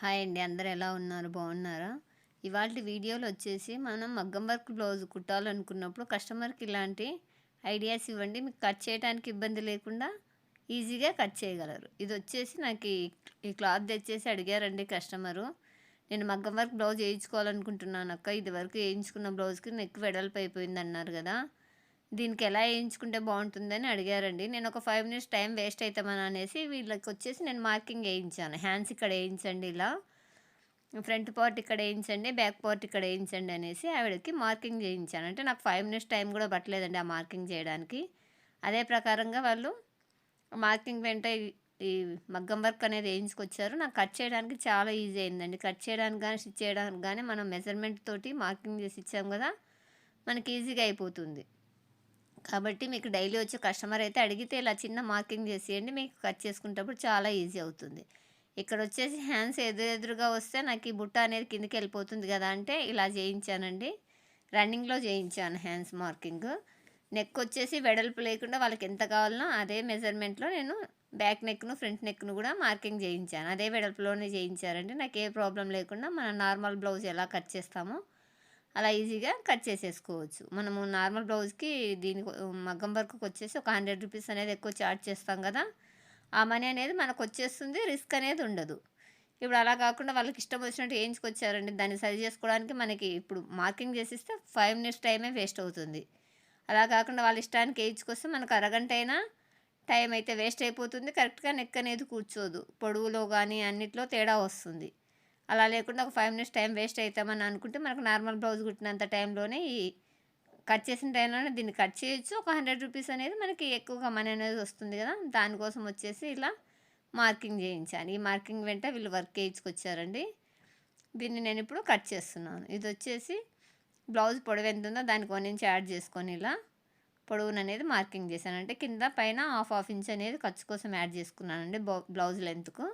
Hi అండి అందరు ఎలా ఉన్నారు? బాగున్నారా? ఇవాళ వీడియోలో వచ్చేసి మనం మగ్గం వర్క్ బ్లౌజ్ కుట్టాలనుకున్నప్పుడు కస్టమర్కి ఇలాంటి ఐడియాస్ ఇవ్వండి. మీకు కట్ చేయడానికి ఇబ్బంది లేకుండా ఈజీగా కట్ చేయగలరు. ఇది వచ్చేసి నాకు ఈ క్లాత్ తెచ్చేసి అడిగారండి కస్టమరు. నేను మగ్గం వర్క్ బ్లౌజ్ వేయించుకోవాలనుకుంటున్నాను అక్క. ఇది వరకు వేయించుకున్న బ్లౌజ్కి నెక్ వెడల్పు అయిపోయింది అన్నారు కదా. దీనికి ఎలా వేయించుకుంటే బాగుంటుందని అడిగారండి. నేను ఒక ఫైవ్ మినిట్స్ టైం వేస్ట్ అవుతామని అనేసి వీళ్ళకి వచ్చేసి నేను మార్కింగ్ వేయించాను. హ్యాండ్స్ ఇక్కడ వేయించండి ఇలా. ఫ్రంట్ పార్ట్ ఇక్కడ వేయించండి బ్యాక్ పార్ట్ ఇక్కడ వేయించండి అనేసి ఆవిడకి మార్కింగ్ చేయించాను అంటే నాకు ఫైవ్ మినిట్స్ టైం కూడా పట్టలేదండి ఆ మార్కింగ్ చేయడానికి. అదే ప్రకారంగా వాళ్ళు మార్కింగ్ వెంట ఈ మగ్గం వర్క్ అనేది వేయించుకొచ్చారు. నాకు కట్ చేయడానికి చాలా ఈజీ అయిందండి. కట్ చేయడానికి కానీ స్టిచ్ చేయడానికి కానీ మనం మెజర్మెంట్ తోటి మార్కింగ్ చేసి ఇచ్చాం కదా మనకి ఈజీగా అయిపోతుంది. కాబట్టి మీకు డైలీ వచ్చే కస్టమర్ అయితే అడిగితే ఇలా చిన్న మార్కింగ్ చేసేయండి మీకు కట్ చేసుకునేటప్పుడు చాలా ఈజీ అవుతుంది. ఇక్కడ వచ్చేసి హ్యాండ్స్ ఎదురెదురుగా వస్తే నాకు ఈ బుట్ట అనేది కిందకి వెళ్ళిపోతుంది కదా అంటే ఇలా చేయించానండి. రన్నింగ్లో చేయించాను హ్యాండ్స్ మార్కింగ్. నెక్ వచ్చేసి వెడల్పు లేకుండా వాళ్ళకి ఎంత కావాలనో అదే మెజర్మెంట్లో నేను బ్యాక్ నెక్ను ఫ్రంట్ నెక్ను కూడా మార్కింగ్ చేయించాను. అదే వెడల్పులోనే చేయించారండి. నాకు ఏ ప్రాబ్లం లేకుండా మన నార్మల్ బ్లౌజ్ ఎలా కట్ చేస్తామో అలా ఈజీగా కట్ చేసేసుకోవచ్చు. మనము నార్మల్ బ్లౌజ్కి దీని మగ్గం వర్క్కి వచ్చేసి ఒక హండ్రెడ్ రూపీస్ అనేది ఎక్కువ చార్జ్ చేస్తాం కదా. ఆ మనీ అనేది మనకు వచ్చేస్తుంది రిస్క్ అనేది ఉండదు. ఇప్పుడు అలా కాకుండా వాళ్ళకి ఇష్టం వచ్చినట్టు వేయించుకొచ్చారండి దాన్ని సరి చేసుకోవడానికి మనకి ఇప్పుడు మార్కింగ్ చేసిస్తే ఫైవ్ మినిట్స్ టైమే వేస్ట్ అవుతుంది. అలా కాకుండా వాళ్ళ ఇష్టానికి వేయించుకొస్తే మనకు అరగంట అయినా టైం అయితే వేస్ట్ అయిపోతుంది కరెక్ట్గా నెక్ అనేది కూర్చోదు. పొడవులో కానీ అన్నిట్లో తేడా వస్తుంది. అలా లేకుండా ఒక ఫైవ్ మినిట్స్ టైం వేస్ట్ అవుతామని అనుకుంటే మనకు నార్మల్ బ్లౌజ్ కుట్టినంత టైంలోనే ఈ కట్ చేసిన టైంలోనే దీన్ని కట్ చేయొచ్చు. ఒక హండ్రెడ్ రూపీస్ అనేది మనకి ఎక్కువగా మనీ అనేది వస్తుంది కదా. దానికోసం వచ్చేసి ఇలా మార్కింగ్ చేయించాను ఈ మార్కింగ్ వెంట వీళ్ళు వర్క్ చేయించుకొచ్చారండి. దీన్ని నేను ఇప్పుడు కట్ చేస్తున్నాను. ఇది వచ్చేసి బ్లౌజ్ పొడవు ఎంత ఉందో దానికి వన్ ఇంచ్ యాడ్ చేసుకొని ఇలా పొడవును అనేది మార్కింగ్ చేశాను. అంటే కింద పైన హాఫ్ హాఫ్ ఇంచ్ అనేది ఖర్చు కోసం యాడ్ చేసుకున్నానండి. బ్లౌజ్ లెంత్కు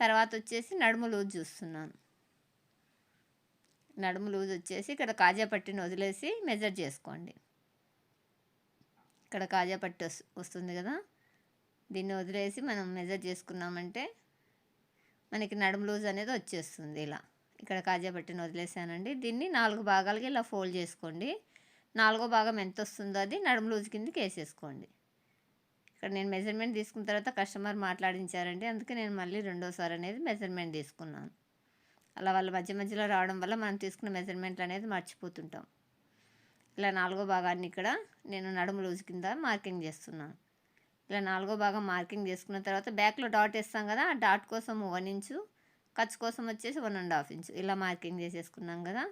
తర్వాత వచ్చేసి నడుము లూజ్ చూస్తున్నాను. నడుము లూజ్ వచ్చేసి ఇక్కడ కాజా పట్టిని వదిలేసి మెజర్ చేసుకోండి. ఇక్కడ కాజా పట్టి వస్తుంది కదా? దీన్ని వదిలేసి మనం మెజర్ చేసుకున్నామంటే మనకి నడుము లూజ్ అనేది వచ్చేస్తుంది ఇలా. ఇక్కడ కాజా పట్టిని వదిలేసానండి. దీన్ని నాలుగు భాగాలకి ఇలా ఫోల్డ్ చేసుకోండి. నాలుగో భాగం ఎంత వస్తుందో అది నడుము లూజ్ కిందకి వేసేసుకోండి. ఇక్కడ నేను మెజర్మెంట్ తీసుకున్న తర్వాత కస్టమర్ మాట్లాడించారండి. అందుకే నేను మళ్ళీ రెండోసారి అనేది మెజర్మెంట్ తీసుకున్నాను. అలా వాళ్ళ మధ్య మధ్యలో రావడం వల్ల మనం తీసుకున్న మెజర్మెంట్లు అనేది మర్చిపోతుంటాం. ఇలా నాలుగో భాగాన్ని ఇక్కడ నేను నడుము లూజ్ కింద మార్కింగ్ చేస్తున్నాను. ఇలా నాలుగో భాగం మార్కింగ్ చేసుకున్న తర్వాత బ్యాక్లో డాట్ వేస్తాం కదా ఆ డాట్ కోసం వన్ ఇంచు ఖర్చు కోసం వచ్చేసి వన్ అండ్ హాఫ్ ఇంచు ఇలా మార్కింగ్ చేసేసుకున్నాం కదా.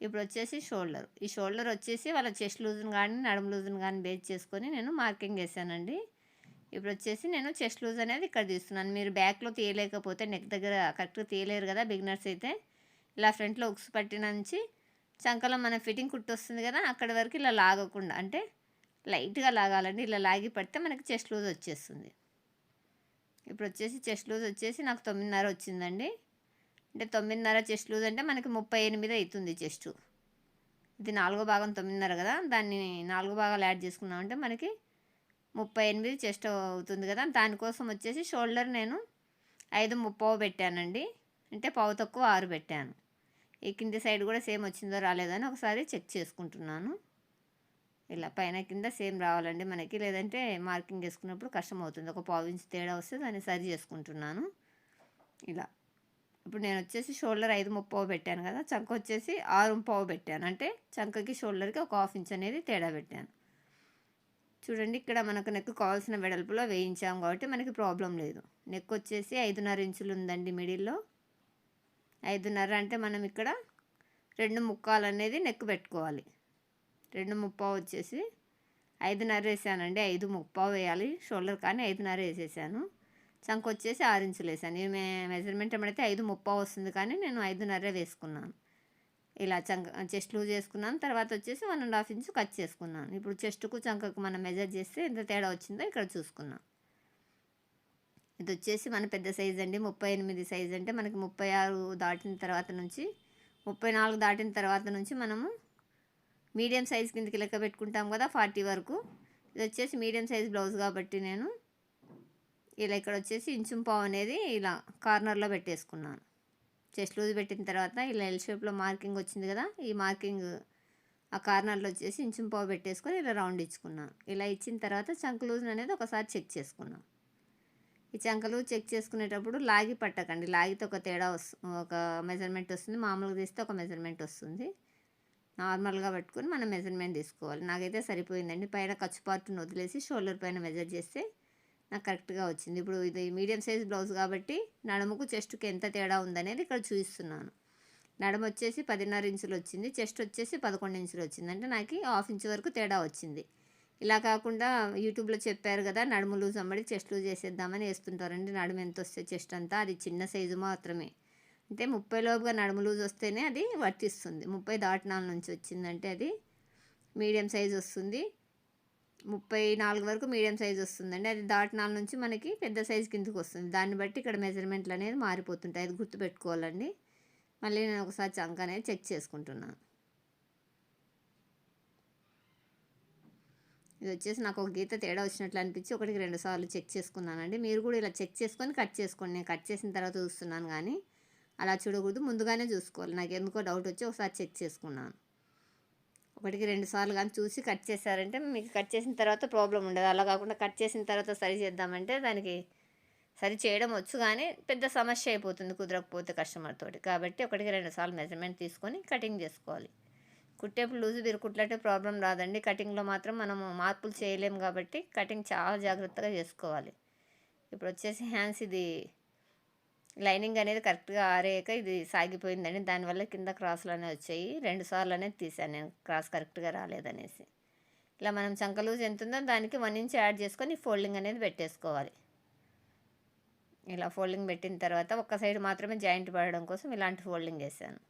ఇప్పుడు వచ్చేసి షోల్డర్ ఈ షోల్డర్ వచ్చేసి వాళ్ళ చెస్ట్ లూజ్ని కానీ నడుము లూజ్ని కానీ బేస్ చేసుకొని నేను మార్కింగ్ వేసానండి ఇప్పుడు వచ్చేసి నేను చెస్ట్ లూజ్ అనేది ఇక్కడ తీస్తున్నాను. మీరు బ్యాక్లో తీయలేకపోతే నెక్ దగ్గర కరెక్ట్గా తీయలేరు కదా బిగినర్స్ అయితే. ఇలా ఫ్రంట్లో ఉక్స్ పట్టిన నుంచి చంకలో మన ఫిట్టింగ్ కుట్టు వస్తుంది కదా అక్కడి వరకు ఇలా లాగకుండా అంటే లైట్గా లాగాలండి. ఇలా లాగి పడితే మనకి చెస్ట్ లూజ్ వచ్చేస్తుంది. ఇప్పుడు వచ్చేసి చెస్ట్ లూజ్ వచ్చేసి నాకు తొమ్మిదిన్నర వచ్చిందండి. అంటే తొమ్మిదిన్నర చెస్ట్ లూజ్ అంటే మనకి ముప్పై ఎనిమిది అవుతుంది చెస్ట్. ఇది నాలుగో భాగం తొమ్మిదిన్నర కదా దాన్ని నాలుగో భాగాలు యాడ్ చేసుకున్నామంటే మనకి ముప్పై ఎనిమిది చెస్ట్ అవుతుంది కదా. దానికోసం వచ్చేసి షోల్డర్ నేను ఐదు ముప్పావు పెట్టానండి. అంటే పావు తక్కువ ఆరు పెట్టాను. ఈ కింది సైడ్ కూడా సేమ్ వచ్చిందో రాలేదని ఒకసారి చెక్ చేసుకుంటున్నాను. ఇలా పైన కింద సేమ్ రావాలండి మనకి. లేదంటే మార్కింగ్ వేసుకున్నప్పుడు కష్టం అవుతుంది ఒక పావు ఇంచు తేడా వస్తే దాన్ని సరి చేసుకుంటున్నాను. ఇలా. ఇప్పుడు నేను వచ్చేసి షోల్డర్ ఐదు ముప్పావు పెట్టాను కదా. చంక వచ్చేసి ఆరు ముప్పావు పెట్టాను. అంటే చంకకి షోల్డర్కి ఒక హాఫ్ ఇంచ్ అనేది తేడా పెట్టాను. చూడండి ఇక్కడ మనకు నెక్ కావాల్సిన వెడల్పులో వేయించాం కాబట్టి మనకి ప్రాబ్లం లేదు. నెక్ వచ్చేసి ఐదున్నర ఇంచులు ఉందండి మిడిల్లో. ఐదున్నర అంటే మనం ఇక్కడ రెండు ముక్కాలు అనేది నెక్ పెట్టుకోవాలి. రెండు ముప్పావు వచ్చేసి ఐదున్నర వేసానండి. ఐదు ముప్పావు వేయాలి. షోల్డర్ కానీ ఐదున్నర వేసేసాను. చంక వచ్చేసి ఆరు ఇంచులు వేసాను. మెజర్మెంట్ ఏమైతే ఐదు ముప్పావు వస్తుంది కానీ నేను ఐదున్నర వేసుకున్నాను. ఇలా చంక చెస్ట్ లూజ్ చేసుకున్నాను. తర్వాత వచ్చేసి one and half inch cut చేసుకున్నాను. ఇప్పుడు చెస్ట్కు చంకకు మనం మెజర్ చేస్తే ఎంత తేడా వచ్చిందో ఇక్కడ చూసుకున్నాం. ఇది వచ్చేసి మన పెద్ద సైజ్ అండి. ముప్పై ఎనిమిది సైజ్ అంటే మనకి ముప్పై ఆరు దాటిన తర్వాత నుంచి ముప్పై నాలుగు దాటిన తర్వాత నుంచి మనము మీడియం సైజ్ కిందకి లెక్క పెట్టుకుంటాం కదా ఫార్టీ వరకు. ఇది వచ్చేసి మీడియం సైజ్ బ్లౌజ్ కాబట్టి నేను ఇలా ఇక్కడ వచ్చేసి ఇంచుం పావు అనేది ఇలా కార్నర్లో పెట్టేసుకున్నాను. చెస్ట్ లూజ్ పెట్టిన తర్వాత ఇలా ఎల్ షేప్లో మార్కింగ్ వచ్చింది కదా ఈ మార్కింగ్ ఆ కార్నర్లో వచ్చేసి ఇంచుం పావు పెట్టేసుకొని ఇలా రౌండ్ ఇచ్చుకున్నాం. ఇలా ఇచ్చిన తర్వాత చంక లూజ్ అనేది ఒకసారి చెక్ చేసుకున్నాం. ఈ చంకలు చెక్ చేసుకునేటప్పుడు లాగి పట్టకండి. లాగితే ఒక తేడా వస్తుంది ఒక మెజర్మెంట్ వస్తుంది. మామూలుగా తీస్తే ఒక మెజర్మెంట్ వస్తుంది. నార్మల్గా పట్టుకొని మనం మెజర్మెంట్ తీసుకోవాలి. నాకైతే సరిపోయిందండి. పైన ఖర్చు పార్ట్ను వదిలేసి షోల్డర్ పైన మెజర్ చేస్తే నాకు కరెక్ట్గా వచ్చింది. ఇప్పుడు ఇది మీడియం సైజ్ బ్లౌజ్ కాబట్టి నడుముకు చెస్ట్కి ఎంత తేడా ఉందనేది ఇక్కడ చూపిస్తున్నాను నడుము వచ్చేసి పదిన్నర ఇంచులు వచ్చింది. చెస్ట్ వచ్చేసి పదకొండు ఇంచులు వచ్చింది. అంటే నాకు హాఫ్ ఇంచ్ వరకు తేడా వచ్చింది. ఇలా కాకుండా యూట్యూబ్లో చెప్పారు కదా నడుము లూజ్ అమ్మడి చెస్ట్ లూజ్ చేసేద్దామని వేస్తుంటారండి. నడుము ఎంత వస్తే చెస్ట్ అంతా అది చిన్న సైజు మాత్రమే. అంటే ముప్పై లోపుగా నడుము లూజ్ వస్తేనే అది వర్తిస్తుంది. ముప్పై దాటినాల నుంచి వచ్చిందంటే అది మీడియం సైజ్ వస్తుంది. ముప్పై నాలుగు వరకు మీడియం సైజ్ వస్తుందండి. అది దాటినాల నుంచి మనకి పెద్ద సైజ్ కిందకి వస్తుంది. దాన్ని బట్టి ఇక్కడ మెజర్మెంట్లు అనేది మారిపోతుంటాయి. అది గుర్తుపెట్టుకోవాలండి. మళ్ళీ నేను ఒకసారి చంక అనేది చెక్ చేసుకుంటున్నాను ఇది వచ్చేసి నాకు ఒక గీత తేడా వచ్చినట్లు అనిపించి ఒకటికి రెండు సార్లు చెక్ చేసుకున్నానండి. మీరు కూడా ఇలా చెక్ చేసుకొని కట్ చేసుకోండి. నేను కట్ చేసిన తర్వాత చూస్తున్నాను కానీ అలా చూడకూడదు. ముందుగానే చూసుకోవాలి. నాకు ఎందుకో డౌట్ వచ్చి ఒకసారి చెక్ చేసుకున్నాను. ఒకటికి రెండు సార్లు కానీ చూసి కట్ చేశారంటే మీకు కట్ చేసిన తర్వాత ప్రాబ్లం ఉండదు. అలా కాకుండా కట్ చేసిన తర్వాత సరి చేద్దామంటే దానికి సరి చేయడం వచ్చు కానీ పెద్ద సమస్య అయిపోతుంది కుదరకపోతే కస్టమర్ తోటి. కాబట్టి ఒకటికి రెండు సార్లు మెజర్మెంట్ తీసుకొని కటింగ్ చేసుకోవాలి. కుట్టేప్పుడు లూజు మీరు కుట్లంటే ప్రాబ్లం రాదండి. కటింగ్లో మాత్రం మనము మార్పులు చేయలేము కాబట్టి కటింగ్ చాలా జాగ్రత్తగా చేసుకోవాలి. ఇప్పుడు వచ్చేసి హ్యాండ్స్ ఇది లైనింగ్ అనేది కరెక్ట్గా ఆరేయక ఇది సాగిపోయిందండి దానివల్ల కింద క్రాస్లు అనేవి వచ్చాయి. రెండు సార్లు అనేది తీసాను నేను. క్రాస్ కరెక్ట్గా రాలేదనేసి. ఇలా మనం చంక లూజ్ ఎంత ఉందో దానికి వన్ ఇంచ్ యాడ్ చేసుకొని ఫోల్డింగ్ అనేది పెట్టేసుకోవాలి. ఇలా ఫోల్డింగ్ పెట్టిన తర్వాత ఒక సైడ్ మాత్రమే జాయింట్ పడడం కోసం ఇలాంటి ఫోల్డింగ్ వేసాను.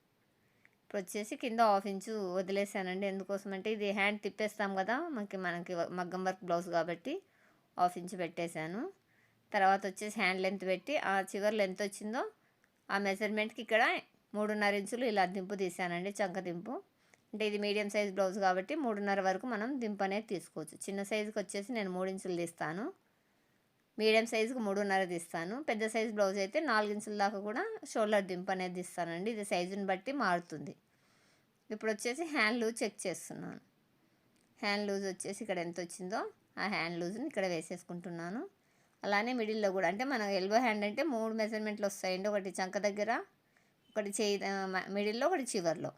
ఇప్పుడు వచ్చేసి కింద హాఫ్ ఇంచు వదిలేసానండి. ఎందుకోసం అంటే ఇది హ్యాండ్ తిప్పేస్తాం కదా మనకి మనకి మగ్గం వర్క్ బ్లౌజ్ కాబట్టి హాఫ్ ఇంచు పెట్టేశాను. తర్వాత వచ్చేసి హ్యాండ్ లెంత్ పెట్టి ఆ చివర్లు లెంత్ వచ్చిందో ఆ మెజర్మెంట్కి ఇక్కడ మూడున్నర ఇంచులు ఇలా దింపు తీసానండి చంక దింపు. అంటే ఇది మీడియం సైజ్ బ్లౌజ్ కాబట్టి మూడున్నర వరకు మనం దింపు అనేది తీసుకోవచ్చు. చిన్న సైజుకి వచ్చేసి నేను మూడు ఇంచులు తీస్తాను. మీడియం సైజుకి మూడున్నర తీస్తాను. పెద్ద సైజ్ బ్లౌజ్ అయితే నాలుగు ఇంచుల దాకా కూడా షోల్డర్ దింపు అనేది తీస్తానండి. ఇది సైజుని బట్టి మారుతుంది. ఇప్పుడు వచ్చేసి హ్యాండ్ లూజ్ చెక్ చేస్తున్నాను. హ్యాండ్ లూజ్ వచ్చేసి ఇక్కడ ఎంత వచ్చిందో ఆ హ్యాండ్ లూజ్ని ఇక్కడ వేసేసుకుంటున్నాను. అలానే మిడిల్లో కూడా. అంటే మన ఎల్బో హ్యాండ్ అంటే మూడు మెజర్మెంట్లు వస్తాయండి. ఒకటి చంక దగ్గర ఒకటి చేయి మిడిల్లో ఒకటి చివర్లో.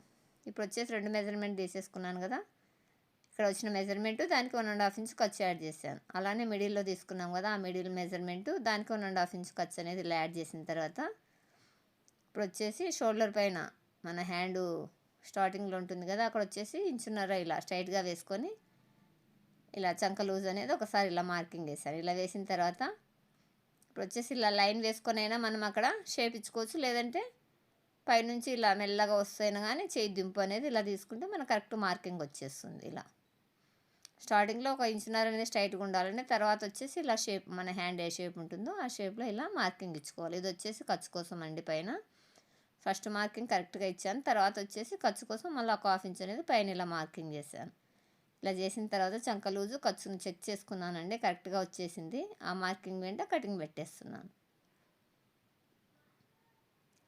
ఇప్పుడు వచ్చేసి రెండు మెజర్మెంట్ తీసేసుకున్నాను కదా. ఇక్కడ వచ్చిన మెజర్మెంట్ దానికి వన్ అండ్ హాఫ్ ఇంచ్ ఖర్చు యాడ్ చేశాను. అలానే మిడిల్లో తీసుకున్నాం కదా ఆ మిడిల్ మెజర్మెంట్ దానికి వన్ అండ్ హాఫ్ ఇంచ్ ఖర్చు అనేది ఇలా యాడ్ చేసిన తర్వాత ఇప్పుడు వచ్చేసి షోల్డర్ పైన మన హ్యాండ్ స్టార్టింగ్లో ఉంటుంది కదా అక్కడ వచ్చేసి ఇంచున్నర ఇలా స్ట్రైట్గా వేసుకొని ఇలా చంక లూజ్ అనేది ఒకసారి ఇలా మార్కింగ్ వేసాను ఇలా వేసిన తర్వాత ఇప్పుడు వచ్చేసి ఇలా లైన్ వేసుకొని అయినా మనం అక్కడ షేప్ ఇచ్చుకోవచ్చు. లేదంటే పైనుంచి ఇలా మెల్లగా వస్తైనా కానీ చేయి దింపు అనేది ఇలా తీసుకుంటే మనకు కరెక్ట్ మార్కింగ్ వచ్చేస్తుంది ఇలా. స్టార్టింగ్లో ఒక ఇంచున్నర అనేది స్ట్రైట్గా ఉండాలని తర్వాత వచ్చేసి ఇలా షేప్ మన హ్యాండ్ ఏ షేప్ ఉంటుందో ఆ షేప్లో ఇలా మార్కింగ్ ఇచ్చుకోవాలి. ఇది వచ్చేసి ఖర్చు కోసం అండి పైన. ఫస్ట్ మార్కింగ్ కరెక్ట్గా ఇచ్చాను. తర్వాత వచ్చేసి ఖర్చు కోసం మళ్ళీ ఒక హాఫ్ ఇంచ్ అనేది పైన ఇలా మార్కింగ్ చేశాను. ఇలా చేసిన తర్వాత చంక లూజు ఖర్చును చెక్ చేసుకున్నానండి. కరెక్ట్గా వచ్చేసింది. ఆ మార్కింగ్ వెంట కటింగ్ పెట్టేస్తున్నాను.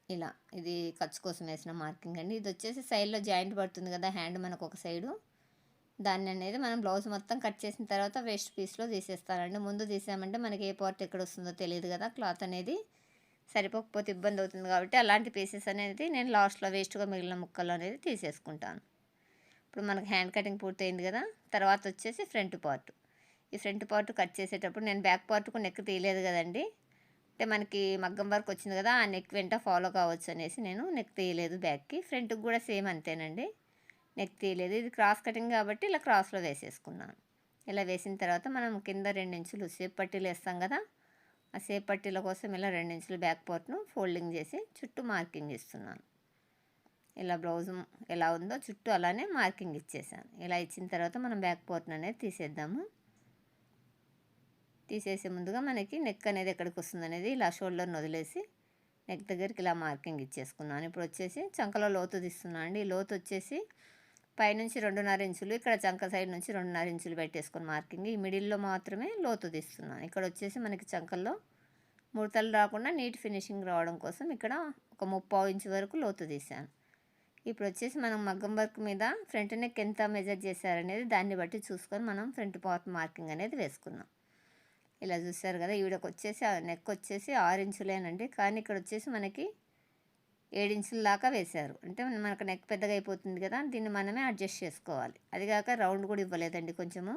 ఇలా ఇది ఖర్చు కోసం వేసిన మార్కింగ్ అండి. ఇది వచ్చేసి సైడ్లో జాయింట్ పడుతుంది కదా హ్యాండ్ మనకు ఒక సైడు. దాన్ని అనేది మనం బ్లౌజ్ మొత్తం కట్ చేసిన తర్వాత వేస్ట్ పీస్లో తీసేస్తానండి ముందు తీసామంటే మనకి ఏ పార్ట్ ఎక్కడ వస్తుందో తెలియదు కదా క్లాత్ అనేది సరిపోకపోతే ఇబ్బంది అవుతుంది కాబట్టి అలాంటి పీసెస్ అనేది నేను లాస్ట్లో వేస్ట్గా మిగిలిన ముక్కలు అనేది తీసేసుకుంటాను. ఇప్పుడు మనకి హ్యాండ్ కటింగ్ పూర్తయింది కదా తర్వాత వచ్చేసి ఫ్రంట్ పార్ట్. ఈ ఫ్రంట్ పార్ట్ కట్ చేసేటప్పుడు నేను బ్యాక్ పార్ట్కు నెక్ తీయలేదు కదండి. అంటే మనకి మగ్గం వర్క్ వచ్చింది కదా ఆ నెక్ వెంట ఫాలో కావచ్చు అనేసి నేను నెక్ తీయలేదు బ్యాక్కి ఫ్రంట్కి కూడా సేమ్ అంతేనండి. నెక్ తీయలేదు. ఇది క్రాస్ కటింగ్ కాబట్టి ఇలా క్రాస్లో వేసేసుకున్నాను. ఇలా వేసిన తర్వాత మనం కింద రెండు ఇంచులు సేప్ పట్టీలు వేస్తాం కదా ఆ సేప్ పట్టీల కోసం ఇలా రెండు ఇంచులు బ్యాక్ పార్ట్ను ఫోల్డింగ్ చేసి చుట్టూ మార్కింగ్ ఇస్తున్నాను ఇలా బ్లౌజ్ ఎలా ఉందో చుట్టూ అలానే మార్కింగ్ ఇచ్చేసాను. ఇలా ఇచ్చిన తర్వాత మనం బ్యాక్ పార్ట్ను అనేది తీసేద్దాము. తీసేసే ముందుగా మనకి నెక్ అనేది ఎక్కడికి వస్తుంది అనేది ఇలా షోల్డర్ని వదిలేసి నెక్ దగ్గరికి ఇలా మార్కింగ్ ఇచ్చేసుకున్నాను. ఇప్పుడు వచ్చేసి చంకలో లోతు తీస్తున్నాను అండి. లోతు వచ్చేసి పైనుంచి రెండున్నర ఇంచులు ఇక్కడ చంక సైడ్ నుంచి రెండున్నర ఇంచులు పెట్టేసుకుని మార్కింగ్. ఈ మిడిల్లో మాత్రమే లోతు తీస్తున్నాను. ఇక్కడ వచ్చేసి మనకి చంకల్లో ముడతలు రాకుండా నీట్ ఫినిషింగ్ రావడం కోసం ఇక్కడ ఒక ముప్పావు ఇంచు వరకు లోతు తీసాను ఇప్పుడు వచ్చేసి మనం మగ్గం వర్క్ మీద ఫ్రంట్ నెక్ ఎంత మెజర్ చేశారనేది దాన్ని బట్టి చూసుకొని మనం ఫ్రంట్ పాత్ మార్కింగ్ అనేది వేసుకున్నాం ఇలా చూసారు కదా ఈవిడకు వచ్చేసి నెక్ వచ్చేసి ఆరు ఇంచులేనండి. కానీ ఇక్కడ వచ్చేసి మనకి ఏడించుల దాకా వేశారు. అంటే మనకు నెక్ పెద్దగా అయిపోతుంది కదా దీన్ని మనమే అడ్జస్ట్ చేసుకోవాలి. అది కాక రౌండ్ కూడా ఇవ్వలేదండి కొంచెము.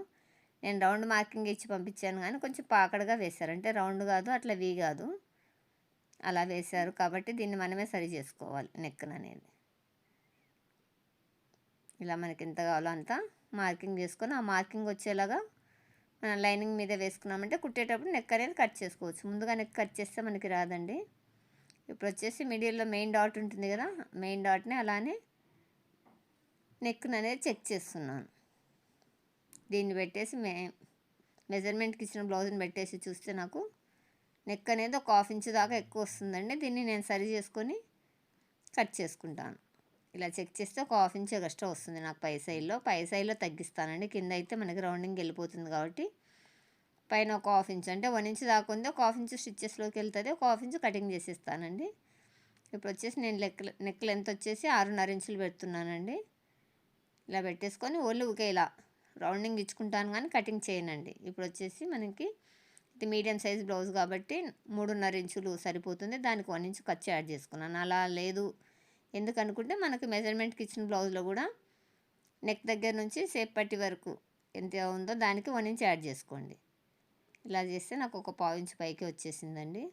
నేను రౌండ్ మార్కింగ్ ఇచ్చి పంపించాను కానీ కొంచెం పాకడగా వేశారు. అంటే రౌండ్ కాదు అట్లా వీ కాదు. అలా వేశారు కాబట్టి దీన్ని మనమే సరి చేసుకోవాలి నెక్ అనేది. ఇలా మనకి ఎంత కావాలో అంత మార్కింగ్ చేసుకొని ఆ మార్కింగ్ వచ్చేలాగా మనం లైనింగ్ మీద వేసుకున్నామంటే కుట్టేటప్పుడు నెక్ అనేది కట్ చేసుకోవచ్చు. ముందుగా నెక్ కట్ చేస్తే మనకి రాదండి. ఇప్పుడు వచ్చేసి మిడిల్లో మెయిన్ డాట్ ఉంటుంది కదా మెయిన్ డాట్ని అలానే నెక్ని అనేది చెక్ చేస్తున్నాను. దీన్ని పెట్టేసి మే మెజర్మెంట్కి ఇచ్చిన బ్లౌజ్ని పెట్టేసి చూస్తే నాకు నెక్ అనేది ఒక హాఫ్ ఇంచ్ దాకా ఎక్కువ వస్తుందండి. దీన్ని నేను సరి చేసుకొని కట్ చేసుకుంటాను. ఇలా చెక్ చేస్తే ఒక హాఫ్ ఇంచ్ ఎక్స్ట్రా వస్తుంది నాకు పై సైడ్లో. పై సైడ్లో తగ్గిస్తానండి. కింద అయితే మనకి రౌండింగ్ వెళ్ళిపోతుంది కాబట్టి. పైన ఒక హాఫ్ ఇంచ్ అంటే వన్ ఇంచ్ దాకా ఉంది. ఒక హాఫ్ ఇంచ్ స్టిచ్చెస్లోకి వెళ్తుంది. ఒక హాఫ్ ఇంచ్ కటింగ్ చేసేస్తానండి. ఇప్పుడు వచ్చేసి నేను లెక్ నెక్ లెంత్ వచ్చేసి ఆరున్నర ఇంచులు పెడుతున్నానండి. ఇలా పెట్టేసుకొని ఒళ్ళు ఊకే ఇలా రౌండింగ్ ఇచ్చుకుంటాను కానీ కటింగ్ చేయనండి. ఇప్పుడు వచ్చేసి మనకి ఇది మీడియం సైజ్ బ్లౌజ్ కాబట్టి మూడున్నర ఇంచులు సరిపోతుంది. దానికి వన్ ఇంచు ఖర్చు యాడ్ చేసుకున్నాను. అలా లేదు. ఎందుకనుకుంటే మనకు మెజర్మెంట్కి ఇచ్చిన బ్లౌజ్లో కూడా నెక్ దగ్గర నుంచి సేప్ పట్టి వరకు ఎంత ఉందో దానికి వన్ ఇంచ్ యాడ్ చేసుకోండి. ఇలా చేస్తే నాకు ఒక పావు ఇంచ్ పైకి వచ్చేసిందండి.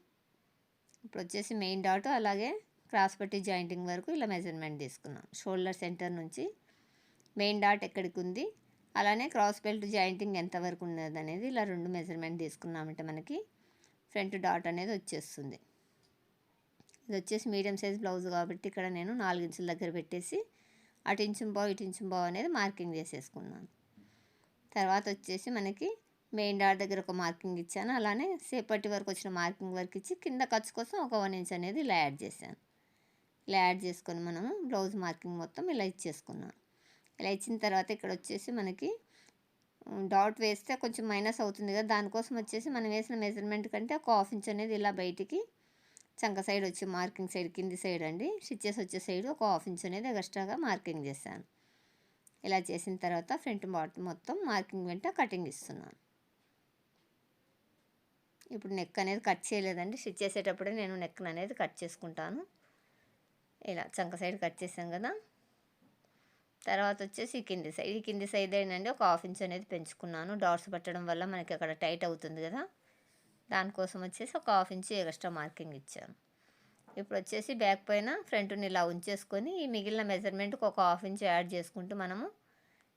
ఇప్పుడు వచ్చేసి మెయిన్ డాట్ అలాగే క్రాస్ పట్టి జాయింటింగ్ వరకు ఇలా మెజర్మెంట్ తీసుకున్నాం. షోల్డర్ సెంటర్ నుంచి మెయిన్ డాట్ ఎక్కడికి ఉంది? అలానే క్రాస్ బెల్ట్ జాయింటింగ్ ఎంతవరకు ఉన్నది అనేది ఇలా రెండు మెజర్మెంట్ తీసుకున్నామంటే మనకి ఫ్రంట్ డాట్ అనేది వచ్చేస్తుంది. ఇది వచ్చేసి మీడియం సైజ్ బ్లౌజ్ కాబట్టి ఇక్కడ నేను నాలుగు ఇంచుల దగ్గర పెట్టేసి అటు ఇంచు బావు ఇటు ఇంచు బావు అనేది మార్కింగ్ చేసేసుకున్నాను. తర్వాత వచ్చేసి మనకి మెయిన్ డాట్ దగ్గర ఒక మార్కింగ్ ఇచ్చాను. అలానే సేపటి వరకు వచ్చిన మార్కింగ్ వరకు ఇచ్చి కింద ఖర్చు కోసం ఒక వన్ ఇంచ్ అనేది ఇలా యాడ్ చేశాను. ఇలా యాడ్ చేసుకొని మనము బ్లౌజ్ మార్కింగ్ మొత్తం ఇలా ఇచ్చేసుకున్నాను. ఇలా ఇచ్చిన తర్వాత ఇక్కడ వచ్చేసి మనకి డాట్ వేస్తే కొంచెం మైనస్ అవుతుంది కదా. దానికోసం వచ్చేసి మనం వేసిన మెజర్మెంట్ కంటే ఒక హాఫ్ ఇంచ్ అనేది ఇలా బయటికి చంక సైడ్ వచ్చి మార్కింగ్ సైడ్ కింది సైడ్ అండి. స్టిచ్చెస్ వచ్చే సైడ్ ఒక హాఫ్ ఇంచ్ అనేది ఎక్స్ట్రాగా మార్కింగ్ చేశాను. ఇలా చేసిన తర్వాత ఫ్రంట్ బాట్ మొత్తం మార్కింగ్ వెంట కటింగ్ ఇస్తున్నాను. ఇప్పుడు నెక్ అనేది కట్ చేయలేదండి. స్టిచ్ చేసేటప్పుడే నేను నెక్ అనేది కట్ చేసుకుంటాను. ఇలా చంక సైడ్ కట్ చేసాం కదా. తర్వాత వచ్చేసి కింది సైడ్ ఈ కింది సైడ్ ఏంటంటే ఒక హాఫ్ ఇంచ్ అనేది పెంచుకున్నాను. డాట్స్ పట్టడం వల్ల మనకి అక్కడ టైట్ అవుతుంది కదా. దానికోసం వచ్చేసి ఒక హాఫ్ ఇంచు ఎక్స్ట్రా మార్కింగ్ ఇచ్చాను. ఇప్పుడు వచ్చేసి బ్యాక్ పైన ఫ్రంట్ని ఇలా ఉంచేసుకొని ఈ మిగిలిన మెజర్మెంట్కి ఒక హాఫ్ ఇంచ్ యాడ్ చేసుకుంటూ మనము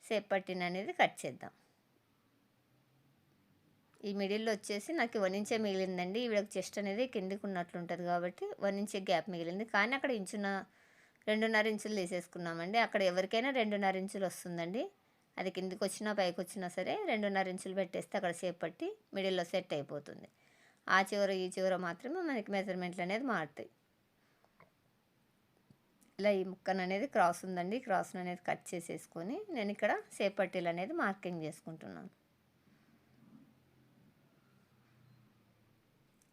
సేప్ పట్టిన అనేది కట్ చేద్దాం. ఈ మిడిల్లో వచ్చేసి నాకు వన్ ఇంచే మిగిలిందండి. ఈవిడకి చెస్ట్ అనేది కిందికి ఉన్నట్లు ఉంటుంది కాబట్టి వన్ ఇంచే గ్యాప్ మిగిలింది. కానీ అక్కడ ఇంచున రెండున్నర ఇంచులు తీసేసుకున్నామండి. అక్కడ ఎవరికైనా రెండున్నర ఇంచులు వస్తుందండి. అది కిందికి వచ్చినా పైకి వచ్చినా సరే రెండున్నర ఇంచులు పెట్టేస్తే అక్కడ సేపు పట్టి మిడిల్లో సెట్ అయిపోతుంది. ఆ చివర ఈ చివర మాత్రమే మనకి మెజర్మెంట్లు అనేది మారుతాయి. ఇలా ఈ ముక్కను అనేది క్రాస్ ఉందండి. క్రాస్ అనేది కట్ చేసేసుకొని నేను ఇక్కడ సేప్ పట్టీలు అనేది మార్కింగ్ చేసుకుంటున్నాను.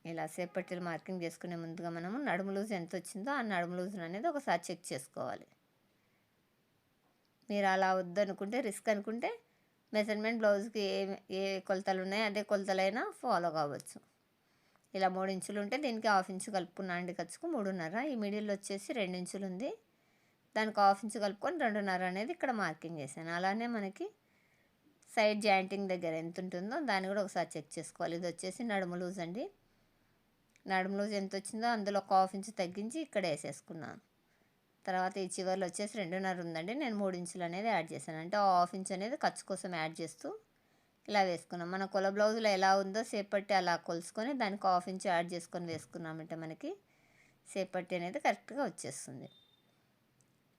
ఇలా సేపట్టిలు మార్కింగ్ చేసుకునే ముందుగా మనము నడుము లూజ్ ఎంత వచ్చిందో ఆ నడుము లూజ్ అనేది ఒకసారి చెక్ చేసుకోవాలి. మీరు అలా వద్దనుకుంటే రిస్క్ అనుకుంటే మెజర్మెంట్ బ్లౌజ్కి ఏ ఏ కొలతలు ఉన్నాయో అదే కొలతలైనా ఫాలో కావచ్చు. ఇలా మూడు ఇంచులు ఉంటే దీనికి హాఫ్ ఇంచు కలుపుకున్నా అండి ఖర్చుకు మూడున్నర ఈ మిడిల్ వచ్చేసి రెండు ఇంచులు ఉంది. దానికి హాఫ్ ఇంచు కలుపుకొని రెండున్నర అనేది ఇక్కడ మార్కింగ్ చేశాను. అలానే మనకి సైడ్ జాయింటింగ్ దగ్గర ఎంత ఉంటుందో దాన్ని కూడా ఒకసారి చెక్ చేసుకోవాలి. ఇది వచ్చేసి నడుము లూజ్ అండి. నడుము లూజ్ ఎంత వచ్చిందో అందులో ఒక హాఫ్ ఇంచు తగ్గించి ఇక్కడ వేసేసుకున్నాను. తర్వాత ఈ చివరిలో వచ్చేసి రెండున్నర ఉందండి నేను మూడు ఇంచులు అనేది యాడ్ చేశాను. అంటే హాఫ్ ఇంచ్ అనేది ఖర్చు కోసం యాడ్ చేస్తూ ఇలా వేసుకున్నాం. మన కొల బ్లౌజ్లో ఎలా ఉందో సేపట్టి అలా కొలుసుకొని దానికి హాఫ్ ఇంచ్ యాడ్ చేసుకొని వేసుకున్నామంటే మనకి. సేపట్టి అనేది కరెక్ట్గా వచ్చేస్తుంది.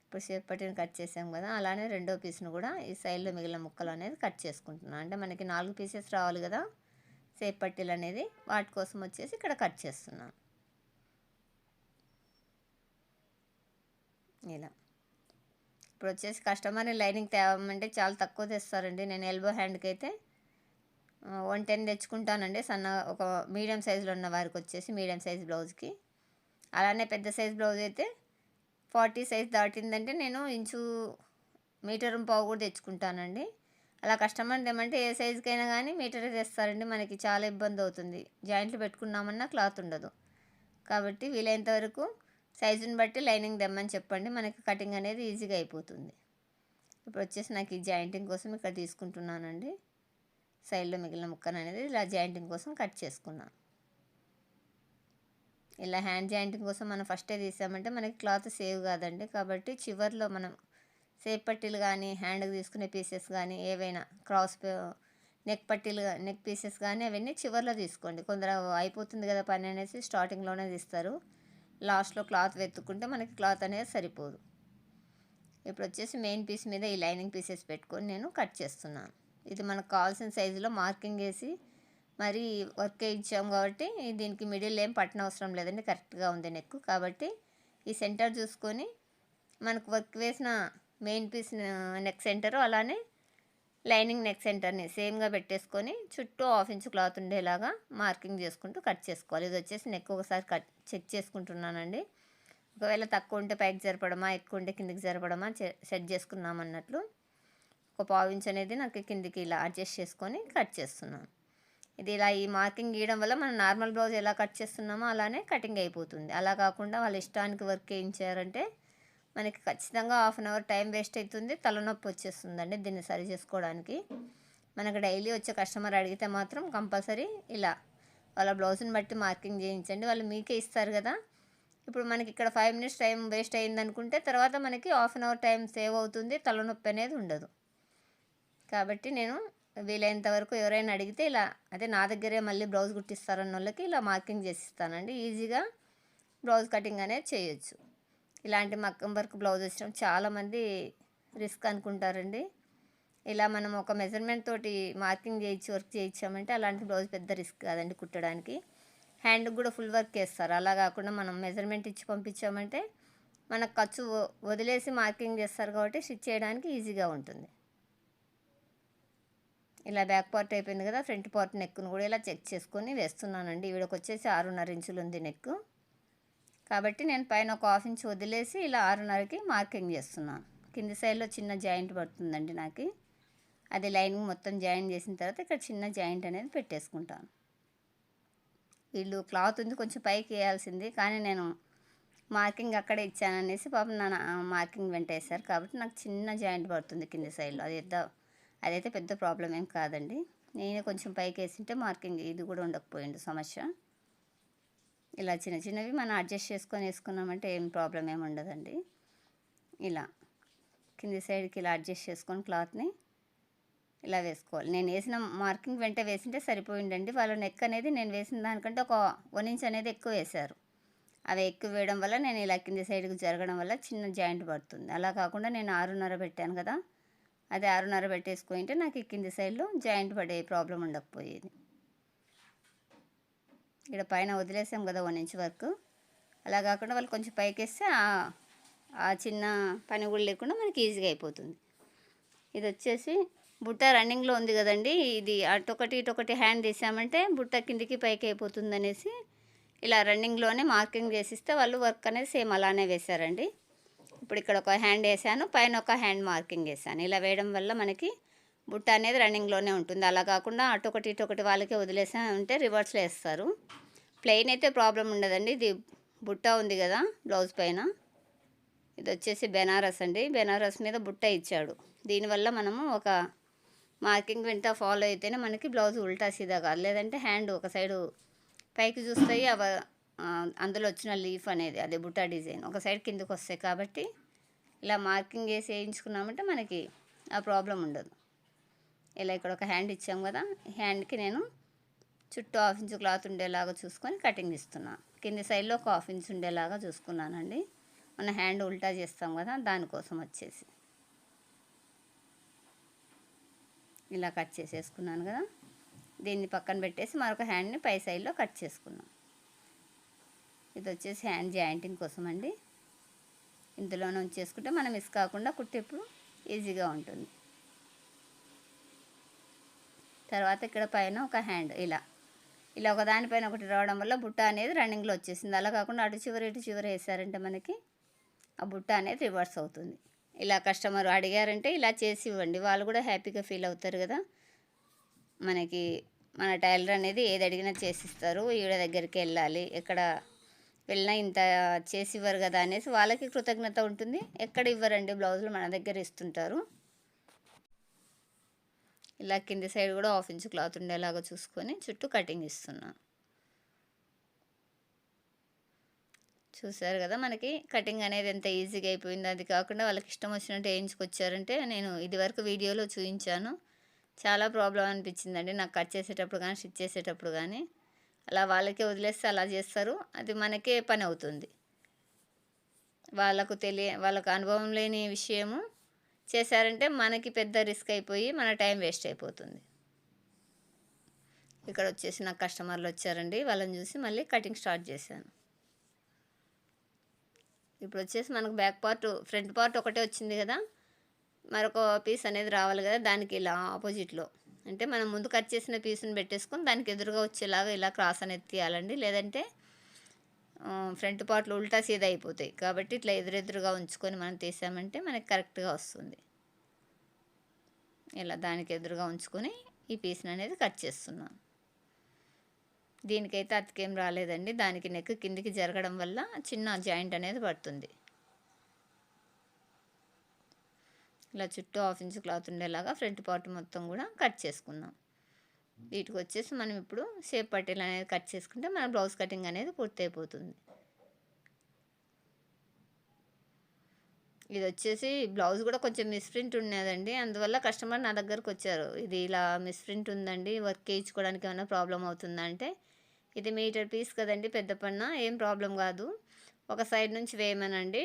ఇప్పుడు సేపట్టిని కట్ చేసాం కదా అలానే రెండో పీస్ను కూడా ఈ సైడ్లో మిగిలిన ముక్కలు అనేది కట్ చేసుకుంటున్నాం. అంటే మనకి నాలుగు పీసెస్ రావాలి కదా సేపట్టిలు అనేది వాటి కోసం వచ్చేసి ఇక్కడ కట్ చేస్తున్నాను ఇలా. ఇప్పుడు వచ్చేసి కస్టమర్ని లైనింగ్ తేవమంటే చాలా తక్కువ తెస్తారండి. నేను ఎల్బో హ్యాండ్కి అయితే వన్ టెన్ తెచ్చుకుంటానండి. సన్న ఒక మీడియం సైజులో ఉన్న వారికి వచ్చేసి మీడియం సైజ్ బ్లౌజ్కి. అలానే పెద్ద సైజ్ బ్లౌజ్ అయితే ఫార్టీ సైజ్ దాటిందంటే నేను ఇంచు మీటర్ పావు కూడా తెచ్చుకుంటానండి. అలా కస్టమర్ ఏమంటే ఏ సైజుకైనా కానీ మీటరే తెస్తారండి. మనకి చాలా ఇబ్బంది అవుతుంది. జాయింట్లు పెట్టుకున్నామన్నా క్లాత్ ఉండదు. కాబట్టి వీలైనంత వరకు సైజుని బట్టి లైనింగ్ తెమ్మని చెప్పండి. మనకి కటింగ్ అనేది ఈజీగా అయిపోతుంది. ఇప్పుడు వచ్చేసి నాకు ఈ జాయింటింగ్ కోసం ఇక్కడ తీసుకుంటున్నానండి. సైడ్లో మిగిలిన ముక్కను అనేది ఇలా జాయింటింగ్ కోసం కట్ చేసుకున్నాను. ఇలా హ్యాండ్ జాయింటింగ్ కోసం మనం ఫస్టే తీసామంటే మనకి క్లాత్ సేవ్ కాదండి. కాబట్టి చివర్లో మనం సేఫ్ పట్టీలు కానీ హ్యాండ్కి తీసుకునే పీసెస్ కానీ ఏవైనా క్రాస్ నెక్ పట్టీలు నెక్ పీసెస్ కానీ అవన్నీ చివర్లో తీసుకోండి. కొందరు అయిపోతుంది కదా పని అనేసి స్టార్టింగ్లోనే తీస్తారు. లాస్ట్లో క్లాత్ వెతుక్కుంటే మనకి క్లాత్ అనేది సరిపోదు. ఇప్పుడు వచ్చేసి మెయిన్ పీస్ మీద ఈ లైనింగ్ పీసెస్ పెట్టుకొని నేను కట్ చేస్తున్నాను. ఇది మనకు కావాల్సిన సైజులో మార్కింగ్ వేసి మరి వర్క్ ఇచ్చాము కాబట్టి దీనికి మిడిల్ ఏం పట్టన అవసరం లేదండి కరెక్ట్గా ఉంది నెక్. కాబట్టి ఈ సెంటర్ చూసుకొని మనకు వర్క్ వేసిన మెయిన్ పీస్ నెక్ సెంటర్ అలానే లైనింగ్ నెక్ సెంటర్ని సేమ్గా పెట్టేసుకొని చుట్టూ హాఫ్ ఇంచ్ క్లాత్ ఉండేలాగా మార్కింగ్ చేసుకుంటూ కట్ చేసుకోవాలి. ఇది వచ్చేసి నెక్ ఒకసారి కట్ చెక్ చేసుకుంటున్నానండి. ఒకవేళ తక్కువ ఉంటే పైకి జరపడమా ఎక్కువ ఉంటే కిందికి జరపడమా సెట్ చేసుకున్నాం అన్నట్లు ఒక పావు ఇంచ్ అనేది నాకు కిందికి ఇలా అడ్జస్ట్ చేసుకొని కట్ చేస్తున్నాను. ఇది ఇలా ఈ మార్కింగ్ గీయడం వల్ల మనం నార్మల్ బ్లౌజ్ ఎలా కట్ చేస్తున్నామో అలానే కటింగ్ అయిపోతుంది. అలా కాకుండా వాళ్ళ ఇష్టానికి వర్క్ వేయించారంటే మనకి ఖచ్చితంగా half an hour time waste అవుతుంది తలనొప్పి వచ్చేస్తుందండి దీన్ని సరి చేసుకోవడానికి. మనకు డైలీ వచ్చే కస్టమర్ అడిగితే మాత్రం కంపల్సరీ ఇలా వాళ్ళ బ్లౌజ్ని బట్టి మార్కింగ్ చేయించండి. వాళ్ళు మీకే ఇస్తారు కదా. ఇప్పుడు మనకి ఇక్కడ ఫైవ్ మినిట్స్ టైం వేస్ట్ అయింది అనుకుంటే తర్వాత మనకి half an hour time save అవుతుంది. తలనొప్పి అనేది ఉండదు. కాబట్టి నేను వీలైనంత వరకు ఎవరైనా అడిగితే ఇలా అదే నా దగ్గరే మళ్ళీ బ్లౌజ్ కుట్టిస్తారన్న వాళ్ళకి ఇలా మార్కింగ్ చేసి ఇస్తానండి. ఈజీగా బ్లౌజ్ కటింగ్ అనేది చేయొచ్చు. ఇలాంటి మక్కం వర్క్ బ్లౌజ్ వచ్చినాం చాలామంది రిస్క్ అనుకుంటారండి. ఇలా మనం ఒక మెజర్మెంట్ తోటి మార్కింగ్ చేయించి వర్క్ చేయించామంటే అలాంటి బ్లౌజ్ పెద్ద రిస్క్ కాదండి కుట్టడానికి. హ్యాండ్కి కూడా ఫుల్ వర్క్ చేస్తారు. అలా కాకుండా మనం మెజర్మెంట్ ఇచ్చి పంపించామంటే మనకు ఖర్చు వదిలేసి మార్కింగ్ చేస్తారు కాబట్టి స్టిచ్ చేయడానికి ఈజీగా ఉంటుంది. ఇలా బ్యాక్ పార్ట్ అయిపోయింది కదా ఫ్రంట్ పార్ట్ నెక్ను కూడా ఇలా చెక్ చేసుకొని వేస్తున్నానండి. ఈవిడకి వచ్చేసి ఆరున్నర ఇంచులు ఉంది నెక్ కాబట్టి నేను పైన ఒక హాఫ్ ఇంచ్ వదిలేసి ఇలా ఆరున్నరకి మార్కింగ్ చేస్తున్నాను. కింది సైడ్లో చిన్న జాయింట్ పడుతుందండి నాకు. అది లైనింగ్ మొత్తం జాయిన్ చేసిన తర్వాత ఇక్కడ చిన్న జాయింట్ అనేది పెట్టేసుకుంటాను. వీళ్ళు క్లాత్ ఉంది కొంచెం పైకి వేయాల్సింది కానీ నేను మార్కింగ్ అక్కడే ఇచ్చాననేసి పాపం నా మార్కింగ్ వెంట వేశారు. కాబట్టి నాకు చిన్న జాయింట్ పడుతుంది కింది సైడ్లో అది అదైతే పెద్ద ప్రాబ్లం ఏం కాదండి. నేను కొంచెం పైకి వేసింటే మార్కింగ్ ఇది కూడా ఉండకపోయింది సమస్య. ఇలా చిన్న చిన్నవి మనం అడ్జస్ట్ చేసుకొని వేసుకున్నామంటే ఏం ప్రాబ్లం ఏమి ఉండదండి. ఇలా కింది సైడ్కి ఇలా అడ్జస్ట్ చేసుకొని క్లాత్ని ఇలా వేసుకోవాలి. నేను వేసిన మార్కింగ్ వెంట వేసింటే సరిపోయిందండి. వాళ్ళ నెక్ అనేది నేను వేసిన దానికంటే ఒక వన్ ఇంచ్ అనేది ఎక్కువ వేశారు. అవి ఎక్కువ వేయడం వల్ల నేను ఇలా కింది సైడ్కి జరగడం వల్ల చిన్న జాయింట్ పడుతుంది. అలా కాకుండా నేను ఆరున్నర పెట్టాను కదా అది ఆరున్నర పెట్టేసుకుంటే నాకు కింది సైడ్లో జాయింట్ పడే ప్రాబ్లం ఉండకపోయేది. ఇక్కడ పైన వదిలేసాం కదా వన్ ఇంచ్ వరకు. అలా కాకుండా వాళ్ళు కొంచెం పైకి వేస్తే ఆ చిన్న పని కూడా లేకుండా మనకి ఈజీగా అయిపోతుంది. ఇది వచ్చేసి బుట్ట రన్నింగ్లో ఉంది కదండి. ఇది అటొకటి ఇటొకటి హ్యాండ్ తీసామంటే బుట్ట కిందికి పైకి అయిపోతుంది అనేసి ఇలా రన్నింగ్లోనే మార్కింగ్ చేసిస్తే వాళ్ళు వర్క్ అనేది సేమ్ అలానే వేశారండి. ఇప్పుడు ఇక్కడ ఒక హ్యాండ్ వేసాను పైన ఒక హ్యాండ్ మార్కింగ్ వేసాను ఇలా వేయడం వల్ల మనకి బుట్ట అనేది రన్నింగ్లోనే ఉంటుంది. అలా కాకుండా అటు ఒకటి ఇటు ఒకటి వాళ్ళకే వదిలేసా ఉంటే రివర్స్లో వేస్తారు. ప్లెయిన్ అయితే ప్రాబ్లం ఉండదండి. ఇది బుట్ట ఉంది కదా బ్లౌజ్ పైన. ఇది వచ్చేసి బెనారస్ అండి. బెనారస్ మీద బుట్ట ఇచ్చాడు. దీనివల్ల మనము ఒక మార్కింగ్ వెంట ఫాలో అయితేనే మనకి బ్లౌజ్ ఉల్టా సీదా కాదు. లేదంటే హ్యాండ్ ఒక సైడు పైకి చూస్తాయి అవ అందులో వచ్చిన లీఫ్ అనేది అదే బుట్ట డిజైన్ ఒక సైడ్ కిందకు వస్తాయి. కాబట్టి ఇలా మార్కింగ్ వేసి వేయించుకున్నామంటే మనకి ఆ ప్రాబ్లం ఉండదు. ఇలా ఇక్కడ ఒక హ్యాండ్ ఇచ్చాం కదా హ్యాండ్కి నేను చుట్టూ హాఫ్ ఇంచు క్లాత్ ఉండేలాగా చూసుకొని కటింగ్ ఇస్తున్నాను కింది సైడ్లో ఒక హాఫ్ ఇంచ్ ఉండేలాగా చూసుకున్నానండి. మన హ్యాండ్ ఉల్టా చేస్తాం కదా దానికోసం వచ్చేసి. ఇలా కట్ చేసేసుకున్నాను కదా దీన్ని పక్కన పెట్టేసి మరొక హ్యాండ్ని పై సైడ్లో కట్ చేసుకున్నాం. ఇది వచ్చేసి హ్యాండ్ జాయింటింగ్ కోసం అండి ఇందులోనే ఉంచేసుకుంటే మనం మిస్ కాకుండా కుట్టేప్పుడు ఈజీగా ఉంటుంది. తర్వాత ఇక్కడ పైన ఒక హ్యాండ్ ఇలా. ఇలా ఒక దానిపైన ఒకటి రావడం వల్ల బుట్ట అనేది రన్నింగ్లో వచ్చేసింది. అలా కాకుండా అటు చివరి ఇటు చివరి వేసారంటే మనకి ఆ బుట్ట అనేది రివర్స్ అవుతుంది. ఇలా కస్టమర్ అడిగారంటే ఇలా చేసి ఇవ్వండి. వాళ్ళు కూడా హ్యాపీగా ఫీల్ అవుతారు కదా. మనకి మన టైలర్ అనేది ఏది అడిగినా చేసిస్తారు ఈవిడ దగ్గరికి వెళ్ళాలి. ఎక్కడ వెళ్ళినా ఇంత చేసి ఇవ్వరు కదా అనేసి వాళ్ళకి కృతజ్ఞత ఉంటుంది. ఎక్కడ ఇవ్వరండి? బ్లౌజులు మన దగ్గర ఇస్తుంటారు. ఇలా కింది సైడ్ కూడా హాఫ్ ఇంచ్ క్లాత్ ఉండేలాగా చూసుకొని చుట్టూ కటింగ్ ఇస్తున్నాను చూసారు కదా మనకి కటింగ్ అనేది ఎంత ఈజీగా అయిపోయింది. అది కాకుండా వాళ్ళకి ఇష్టం వచ్చినట్టు వేయించుకొచ్చారంటే నేను ఇదివరకు వీడియోలో చూపించాను. చాలా ప్రాబ్లం అనిపించిందండి. నాకు కట్ చేసేటప్పుడు కానీ స్టిచ్ చేసేటప్పుడు కానీ. అలా వాళ్ళకే వదిలేస్తే అలా చేస్తారు. అది మనకే పని అవుతుంది. వాళ్ళకు తెలియ వాళ్ళకు అనుభవం లేని విషయము. చేశారంటే మనకి పెద్ద రిస్క్ అయిపోయి మన టైం వేస్ట్ అయిపోతుంది. ఇక్కడ వచ్చేసి నాకు కస్టమర్లు వచ్చారండి. వాళ్ళని చూసి మళ్ళీ కటింగ్ స్టార్ట్ చేశాను. ఇప్పుడు వచ్చేసి మనకు బ్యాక్ పార్ట్ ఫ్రంట్ పార్ట్ ఒకటే వచ్చింది కదా. మరొక పీస్ అనేది రావాలి కదా దానికి ఇలా ఆపోజిట్లో. అంటే మనం ముందు కట్ చేసిన పీస్ని పెట్టేసుకొని దానికి ఎదురుగా వచ్చేలాగా ఇలా క్రాస్ అనేది తీయాలండి. లేదంటే ఫ్రంట్ పార్ట్లు ఉల్టా సీదా అయిపోతాయి. కాబట్టి ఇట్లా ఎదురెదురుగా ఉంచుకొని మనం తీసామంటే మనకి కరెక్ట్గా వస్తుంది. ఇలా దానికి ఎదురుగా ఉంచుకొని ఈ పీస్ని అనేది కట్ చేస్తున్నాను దీనికైతే అతికేం రాలేదండి. దానికి నెక్ కిందికి జరగడం వల్ల చిన్న జాయింట్ అనేది పడుతుంది. ఇలా చుట్టూ హాఫ్ ఇంచ్ క్లాత్ ఉండేలాగా ఫ్రంట్ పార్ట్ మొత్తం కూడా కట్ చేసుకుందాం వీటికి వచ్చేసి మనం ఇప్పుడు షేప్ పట్టేలు అనేది కట్ చేసుకుంటే మన బ్లౌజ్ కటింగ్ అనేది పూర్తయిపోతుంది. ఇది వచ్చేసి బ్లౌజ్ కూడా కొంచెం మిస్ప్రింట్ ఉన్నదండి. అందువల్ల కస్టమర్ నా దగ్గరకు వచ్చారు. ఇది ఇలా మిస్ప్రింట్ ఉందండి. వర్క్ చేయించుకోవడానికి ఏమైనా ప్రాబ్లం అవుతుందా అంటే ఇది మీటర్ పీస్ కదండి పెద్ద పన్న ఏం ప్రాబ్లం కాదు. ఒక సైడ్ నుంచి వేయమనండి.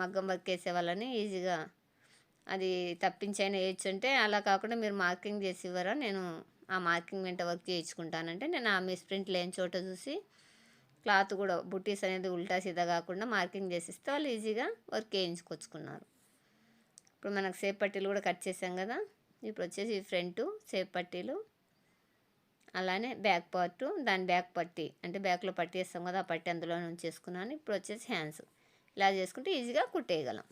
మగ్గం వర్క్ వేసే వాళ్ళని ఈజీగా అది తప్పించైనా వేయచ్చు అంటే అలా కాకుండా మీరు మార్కింగ్ చేసి ఇవ్వరా నేను ఆ మార్కింగ్ వెంట వర్క్ చేయించుకుంటానంటే నేను ఆ మిస్ప్రింట్ లేని చోట చూసి క్లాత్ కూడా బుట్టీస్ అనేది ఉల్టా సీదా కాకుండా మార్కింగ్ చేసిస్తే వాళ్ళు ఈజీగా వర్క్ వేయించుకొచ్చుకున్నారు ఇప్పుడు మనకు సేప్ పట్టీలు కూడా కట్ చేసాం కదా ఇప్పుడు వచ్చేసి ఫ్రంట్ సేప్ పట్టీలు అలానే బ్యాక్ పార్ట్ దాని బ్యాక్ పట్టి అంటే బ్యాక్లో పట్టి వేస్తాం కదా ఆ పట్టి అందులో నుంచి ఇప్పుడు వచ్చేసి హ్యాండ్స్ ఇలా చేసుకుంటే ఈజీగా కుట్టేయగలం.